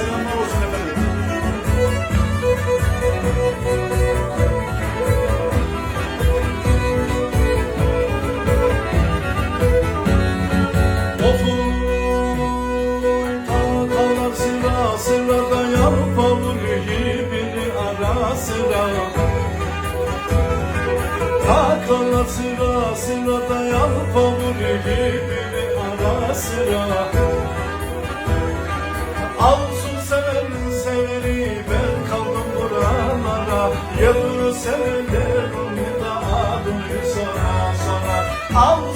olsun efendim. Ofun kalkalar sıra sıra dayan pamuk gibi ara sıra Kalkalar sıra sıra dayan pamuk gibi ara sıra Yavru sevenlerim da adını sonra sonra. Alsın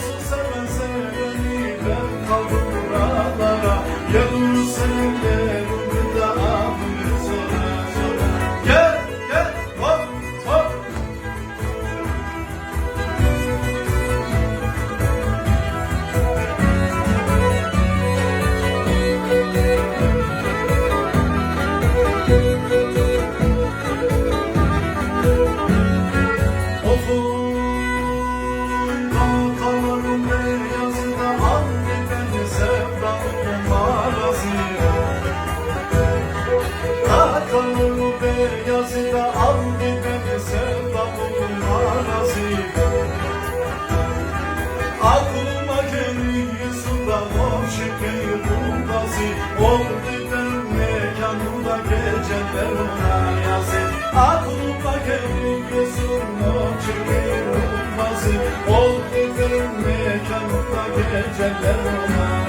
mekanımda geceler ona yazı Aklıma geliyor sudan o şeker buldası Oldu ben mekanımda geceler ona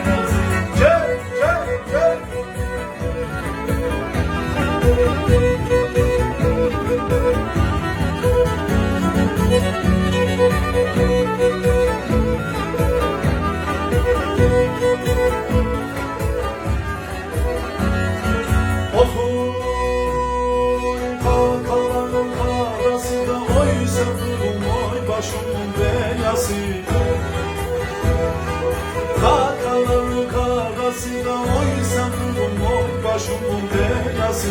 Oy sevduğum oy başımın beyası Kalkaların arasında Oy sevduğum oy başımın beyası